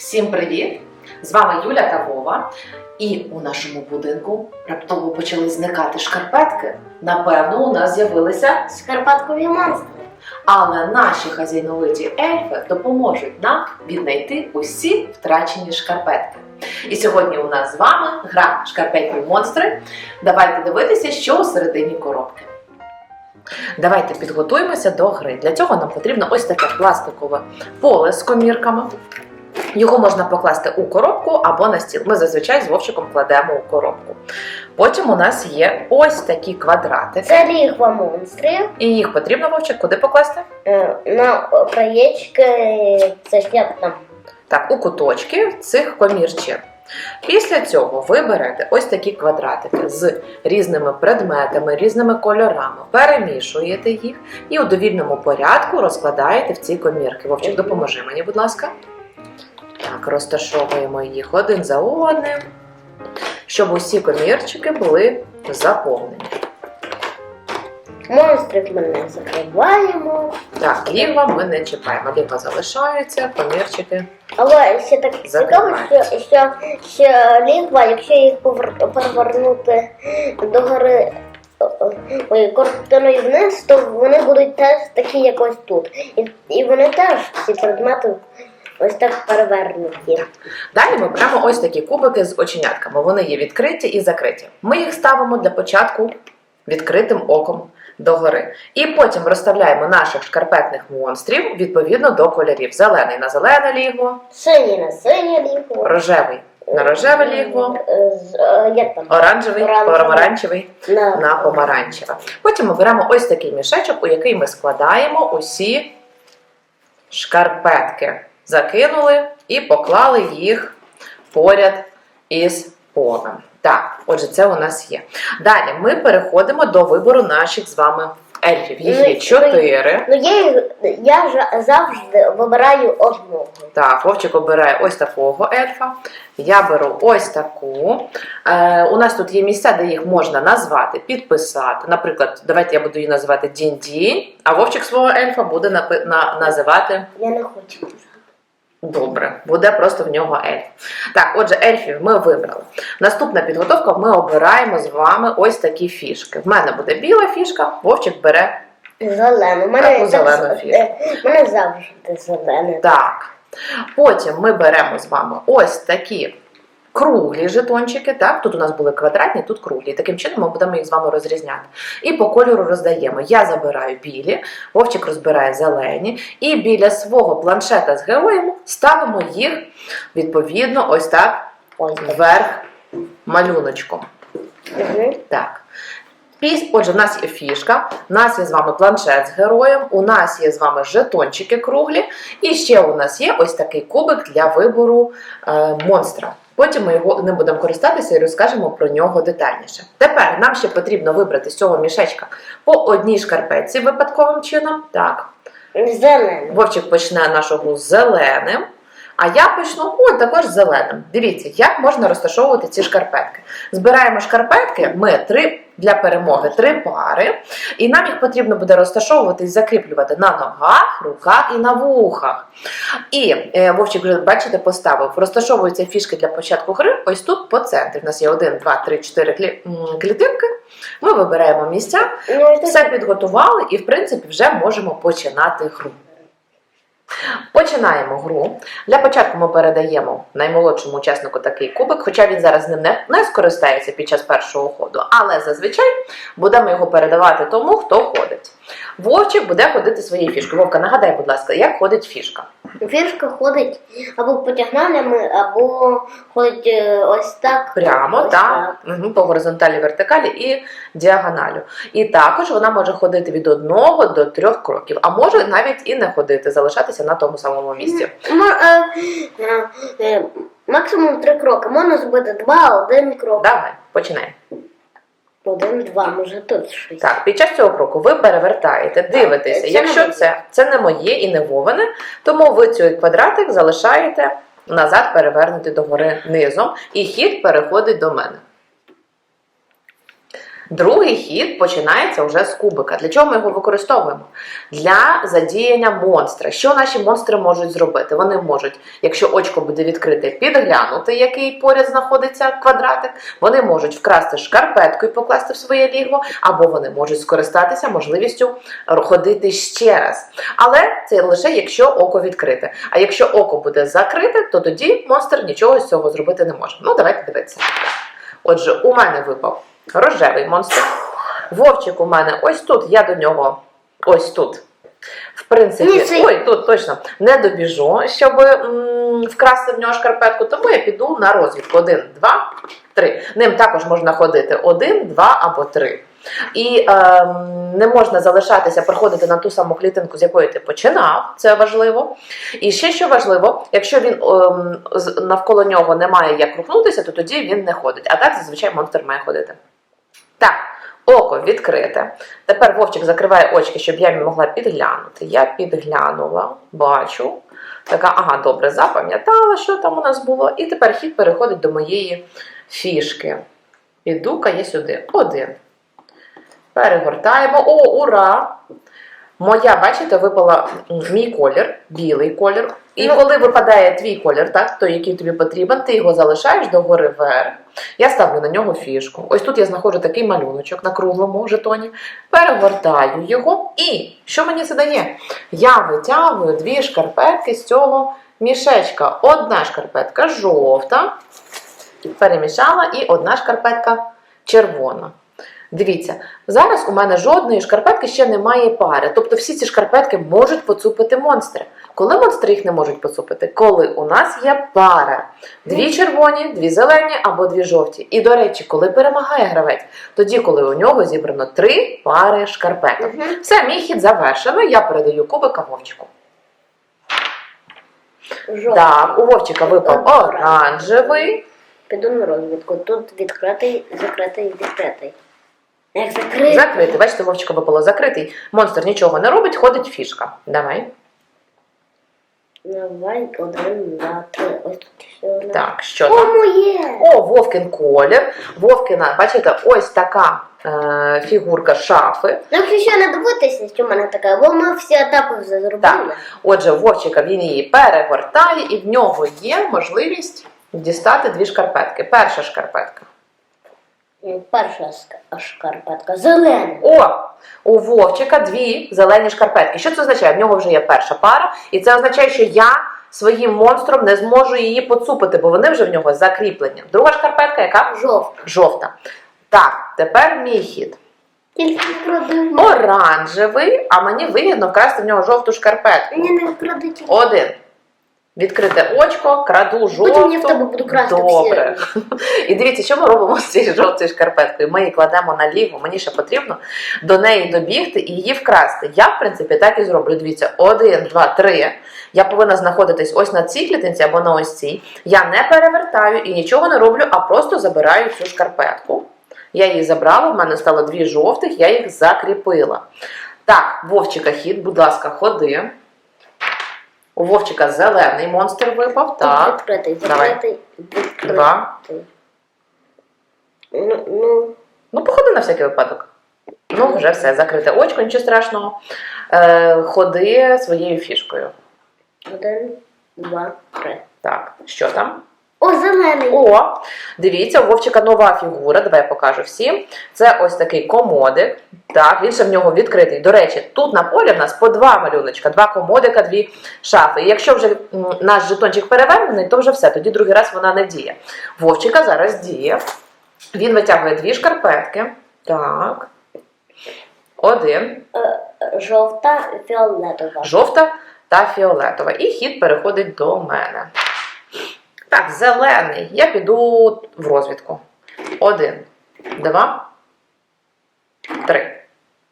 Всім привіт! З вами Юля та Вова. І у нашому будинку раптово почали зникати шкарпетки. Напевно, у нас з'явилися, Шкарпаткові монстри. але наші хазяйновиті ельфи допоможуть нам віднайти усі втрачені шкарпетки. І сьогодні у нас з вами гра Шкарпетні монстри. Давайте дивитися, що у середині коробки. Давайте підготуємося до гри. Для цього нам потрібно ось таке пластикове поле з комірками. Його можна покласти у коробку або на стіл. Ми зазвичай з Вовчиком кладемо у коробку. Потім у нас є ось такі квадратики. Це лігва монстрів. І їх потрібно Вовчик куди покласти? Е, На краєчки це як там. Так, у куточки цих комірчин. Після цього ви берете ось такі квадратики з різними предметами, різними кольорами, перемішуєте їх і у довільному порядку розкладаєте в ці комірки. Вовчик, допоможи мені, будь ласка. Так, розташовуємо їх один за одним, щоб усі комірчики були заповнені. Монстрів ми не закриваємо. Так, лігва ми не чіпаємо. Лігва залишаються, комірчики. Але ще так цікаво, що, що, що лігва, якщо їх повер- перевернути до гори ой, картиною вниз, то вони будуть теж такі, як ось тут. І, і вони теж ці предмети ось так перевернуті. Далі ми беремо ось такі кубики з оченятками. Вони є відкриті і закриті. Ми їх ставимо для початку відкритим оком догори. І потім розставляємо наших шкарпетних монстрів відповідно до кольорів. Зелений на зелене ліго, Синій на синє лігво. рожевий на рожеве ліго, Е, е, Оранжевий. помаранчевий На, на помаранчеве. Потім ми беремо ось такий мішечок, у який ми складаємо усі шкарпетки. Закинули і поклали їх поряд із полем. Так, отже, це у нас є. Далі ми переходимо до вибору наших з вами ельфів. Їх є Ну, чотири. Ну я, я завжди вибираю одного. Так, Вовчик обирає ось такого ельфа. Я беру ось таку. Е, у нас тут є місця, де їх можна назвати, підписати. Наприклад, давайте я буду її називати Дінь-Дінь, а Вовчик свого ельфа буде напи- на, називати Я не хочу. Добре. Буде просто в нього ельф. Так, отже, ельфів ми вибрали. Наступна підготовка ми обираємо з вами ось такі фішки. В мене буде біла фішка, Вовчик бере Зелену. Таку мене, зелену так, фішку. е, мене завжди зелене. Так. Потім ми беремо з вами ось такі круглі жетончики. Так, тут у нас були квадратні, тут круглі. Таким чином ми будемо їх з вами розрізняти. І по кольору роздаємо. Я забираю білі, Вовчик розбирає зелені, і біля свого планшета з героєм ставимо їх відповідно ось так вверх малюночком. Угу. Так. Отже, в нас є фішка, у нас є з вами планшет з героєм, у нас є з вами жетончики круглі, і ще у нас є ось такий кубик для вибору е, монстра. Потім ми його ним будемо користатися і розкажемо про нього детальніше. Тепер нам ще потрібно вибрати з цього мішечка по одній шкарпетці випадковим чином. Так, Зелене. Вовчик почне нашу гру зеленим. А я почну о, також зеленим. Дивіться, як можна розташовувати ці шкарпетки. Збираємо шкарпетки, ми три для перемоги три пари, і нам їх потрібно буде розташовувати і закріплювати на ногах, руках і на вухах. І е, Вовчик вже бачите, поставив. Розташовуються фішки для початку гри. Ось тут по центрі. У нас є один, два, три, чотири клі- м, клітинки. Ми вибираємо місця, Ну, все підготували і, в принципі, вже можемо починати гру. Починаємо гру. Для початку ми передаємо наймолодшому учаснику такий кубик, хоча він зараз ним не, не скористається під час першого ходу, але зазвичай будемо його передавати тому, хто ходить. Вовчик буде ходити своєю фішкою. Вовка, нагадай, будь ласка, як ходить фішка? Фішка ходить або потягнаннями, або ходить е, ось так. Прямо, ось так, Мгм, по горизонталі, вертикалі і діагоналю. І також вона може ходити від одного до трьох кроків, а може навіть і не ходити, залишатися на тому самому місці. М- е, е, Максимум три кроки. Можна зробити два, один крок. Давай, починай. Один, два, може тут щось. Так, під час цього кроку ви перевертаєте, дивитеся. це Якщо не моє. це, це не моє і не воване, тому ви цей квадратик залишаєте назад перевернути догори низом, і хід переходить до мене. Другий хід починається вже з кубика. Для чого ми його використовуємо? Для задіяння монстра. Що наші монстри можуть зробити? Вони можуть, якщо очко буде відкрите, підглянути, який поряд знаходиться квадратик. Вони можуть вкрасти шкарпетку і покласти в своє лігво, або вони можуть скористатися можливістю ходити ще раз. Але це лише якщо око відкрите. А якщо око буде закрите, то тоді монстр нічого з цього зробити не може. Ну, давайте дивитися. Отже, у мене випав рожевий монстр. Вовчик у мене ось тут. Я до нього ось тут. В принципі, ой, тут точно не добіжу, щоб м, вкрасти в нього шкарпетку, тому я піду на розвідку. Один, два, три. Ним також можна ходити один, два або три. І ем, не можна залишатися, приходити на ту саму клітинку, з якої ти починав, це важливо. І ще що важливо, якщо він з- навколо нього немає як рухнутися, то тоді він не ходить. А так зазвичай монстр має ходити. Так, око відкрите. Тепер Вовчик закриває очки, щоб я могла підглянути. Я підглянула, бачу. Така, ага, добре, запам'ятала, що там у нас було. І тепер хід переходить до моєї фішки. Іду-ка я сюди. Один. Перегортаємо. О, ура! Моя, бачите, випала мій колір, білий колір. І Ну. коли випадає твій колір, так, той, який тобі потрібен, ти його залишаєш догори вверх. Я ставлю на нього фішку. Ось тут я знаходжу такий малюночок на круглому жетоні, перегортаю його. І що мені це дає? Я витягую дві шкарпетки з цього мішечка. Одна шкарпетка жовта, перемішала, і одна шкарпетка червона. Дивіться, зараз у мене жодної шкарпетки ще немає пари. Тобто всі ці шкарпетки можуть поцупити монстри. Коли монстри їх не можуть поцупити? Коли у нас є пара. Дві червоні, дві зелені або дві жовті. І, до речі, коли перемагає гравець, тоді, коли у нього зібрано три пари шкарпеток. Все, мій хід завершено. Я передаю кубика Вовчику. Жовтий. Так, у Вовчика випав оранжевий. Піду на розвідку. Тут відкритий, закритий, відкритий. Як закритий? Закритий. Бачите, Вовчика випало закритий. Монстр нічого не робить, ходить фішка. Давай. Давай один, два, три. Ось тут ще одна. Так, що О, там? моє! О, Вовкін колір. Вовкіна, бачите, ось така е, фігурка шафи. Ну, якщо ще не дивитися, що в мене таке, бо ми всі етапи вже зробили. Так. Отже, Вовчика він її перегортає, і в нього є можливість дістати дві шкарпетки. Перша шкарпетка. Перша шкарпетка зелена. О, у Вовчика дві зелені шкарпетки. Що це означає? В нього вже є перша пара, і це означає, що я своїм монстром не зможу її поцупити, бо вони вже в нього закріплені. Друга шкарпетка, яка Жовта. жовта. Так, тепер мій хід. Тільки вкради. Оранжевий, а мені вигідно вкрасти в нього жовту шкарпетку. Мені не вкради. Один. Відкрите очко, краду жовту. Потім я в тебе буду красти Добре. І дивіться, що ми робимо з цією жовтою шкарпеткою. Ми її кладемо на ліву. Мені ще потрібно до неї добігти і її вкрасти. Я, в принципі, так і зроблю. Дивіться, один, два, три. Я повинна знаходитись ось на цій клітинці або на ось цій. Я не перевертаю і нічого не роблю, а просто забираю цю шкарпетку. Я її забрала, в мене стало дві жовтих, я їх закріпила. Так, Вовчика хід, будь ласка, ходи. У Вовчика зелений монстр випав. Так. Відкритий, Давай. відкритий. Два. Ну, ну, Ну, походи на всякий випадок. Ну, вже все, закрите очко, нічого страшного. Е, ходи своєю фішкою. один, два, три. Так, що там? О, зелений. О, дивіться, у Вовчика нова фігура. Давай я покажу всім. Це ось такий комодик. Так, він ще в нього відкритий. До речі, тут на полі в нас по два малюночка, два комодика, дві шафи. І якщо вже наш жетончик перевернений, то вже все. Тоді другий раз вона не діє. Вовчика зараз діє. Він витягує дві шкарпетки. Так. Один. Жовта, фіолетова. жовта та фіолетова. І хід переходить до мене. Так, зелений. Я піду в розвідку. Один, два, три.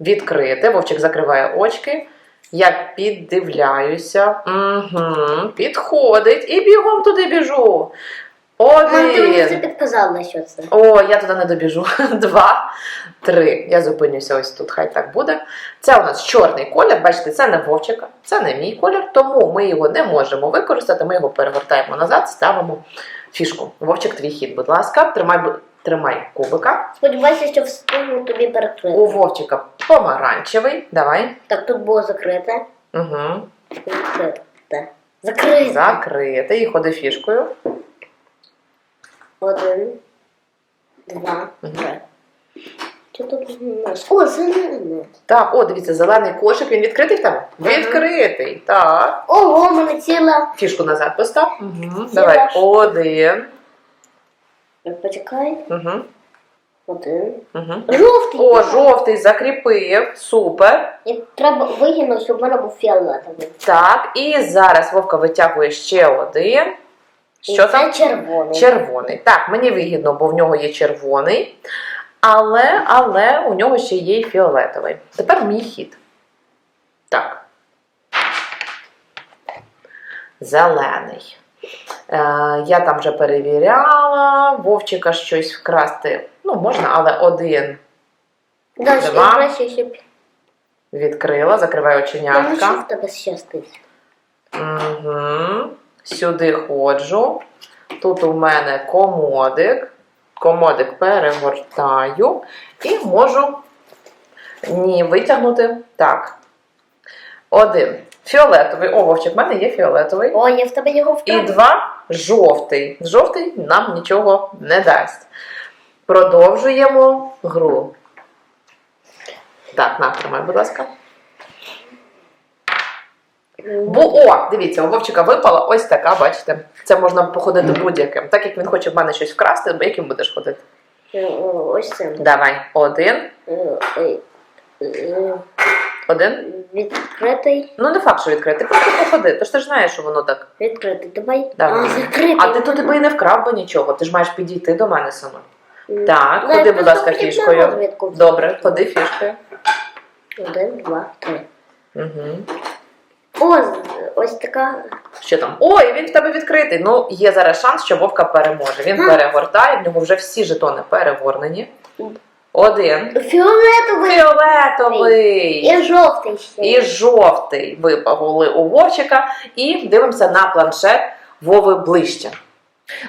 Відкрити. Вовчик закриває очки. Я піддивляюся. Угу. Підходить. І бігом туди біжу. Мам, ти мені вже Один. підказала, що це. О, я туди не добіжу. Два, три. Я зупинюся ось тут, хай так буде. Це у нас чорний колір. Бачите, це не вовчика, це не мій колір, тому ми його не можемо використати. Ми його перевертаємо назад, ставимо фішку. Вовчик, твій хід, будь ласка, тримай Тримай кубика. Сподіваюся, що встигну тобі перекрити. У Вовчика помаранчевий. Давай. Так, тут було закрите. Угу. Закрите. Закрите. Закрити. І ходи фішкою. Один, два, три. Що тут у нас? О, зелене. Так, о, дивіться, зелений кошик. Він відкритий в тебе? Відкритий. Так. Ого, в мене ціла. Фішку назад постав. Угу. Давай. Один. Почекай. Угу. Один. Угу. Жовтий. О, жовтий закріпив. Супер. І треба вигинути, щоб в мене був фіолетовий. Так, і зараз Вовка витягує ще один. І Що це там? червоний. Червоний. Так, мені вигідно, бо в нього є червоний. Але, але у нього ще є й фіолетовий. Тепер мій хід. Так. Зелений. Е, я там вже перевіряла. Вовчика щось вкрасти. Ну, можна, але один Да, Два. відкрила, закриваю оченятка. в тебе щастить? Угу. Сюди ходжу. Тут у мене комодик. Комодик перегортаю і можу ні, витягнути. Так. Один. Фіолетовий. О, Вовчик, в мене є фіолетовий. О, я в тебе його І два жовтий. Жовтий нам нічого не дасть. Продовжуємо гру. Так, на, тримай, будь ласка. Бо, о, дивіться, у Вовчика випала ось така, бачите. Це можна походити будь-яким. Так як він хоче в мене щось вкрасти, бо яким будеш ходити? Е, Ось це. Давай, один, Е, е, один. Відкритий. Ну, не факт, що відкрити. Просто походи. Тож ти ж знаєш, що воно так. Відкритий. Давай. Давай. А, закритий. А ти тут би і не вкрав би нічого. Ти ж маєш підійти до мене саме. Так, Ну, ходи, будь ласка, фішкою. Добре, ходи фішкою. Один, два, три. Угу. О, ось така. Що там? Ой, він в тебе відкритий. Ну, є зараз шанс, що Вовка переможе. Він Ага. перегортає, в нього вже всі жетони перегорнені. Один. Фіолетовий Фіолетовий. і жовтий ще. І жовтий випагули у Вовчика. І дивимося на планшет Вови ближче.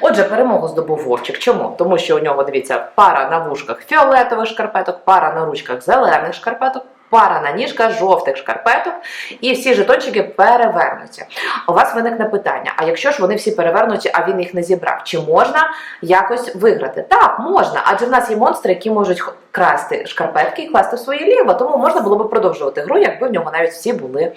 Отже, перемогу здобув Вовчик. Чому? Тому що у нього, дивіться, пара на вушках фіолетових шкарпеток, пара на ручках зелених шкарпеток, пара на ніжках жовтих шкарпеток, і всі жетончики перевернуті. У вас виникне питання: а якщо ж вони всі перевернуті, а він їх не зібрав, чи можна якось виграти? Так, можна, адже в нас є монстри, які можуть красти шкарпетки і класти в своє ліво, тому можна було би продовжувати гру, якби в нього навіть всі були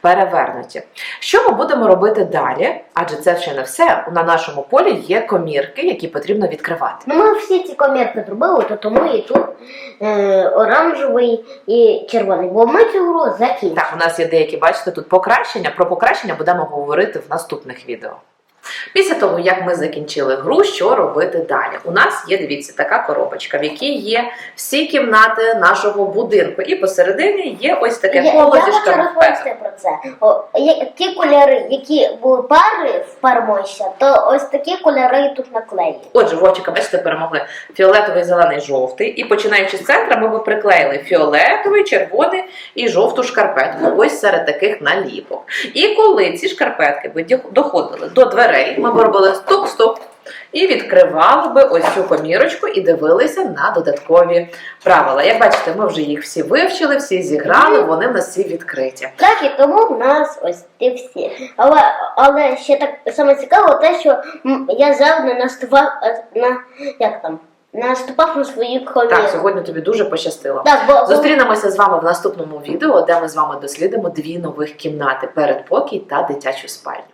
перевернуті. Що ми будемо робити далі? Адже це ще не все. На нашому полі є комірки, які потрібно відкривати. Ну, ми всі ці комірки зробили, то тому і тут е, оранжевий і червоний. Бо ми цю гру закінчили. Так, у нас є деякі, бачите, тут покращення. Про покращення будемо говорити в наступних відео. Після того, як ми закінчили гру, що робити далі? У нас є, дивіться, така коробочка, в якій є всі кімнати нашого будинку. І посередині є ось таке Я, коло я хочу розповісти про це. О, є- ті кольори, які були пари в пармося, то ось такі кольори тут наклеїли. Отже, Вовчика, бачите, перемогли фіолетовий, зелений, жовтий. І починаючи з центра, ми би приклеїли фіолетовий, червоний і жовту шкарпетку. Ось серед таких наліпок. І коли ці шкарпетки доходили до дверей, ми б робили стук-стук. І відкривали би ось цю комірочку і дивилися на додаткові правила. Як бачите, ми вже їх всі вивчили, всі зіграли, вони в нас всі відкриті. Так, і тому в нас ось ті всі. Але, але ще так саме цікаво те, що я завжди наступав е, на як там, наступав на свої коміри. Так, сьогодні тобі дуже пощастило. Так, бо Зустрінемося з вами в наступному відео, де ми з вами дослідимо дві нових кімнати передпокій та дитячу спальню.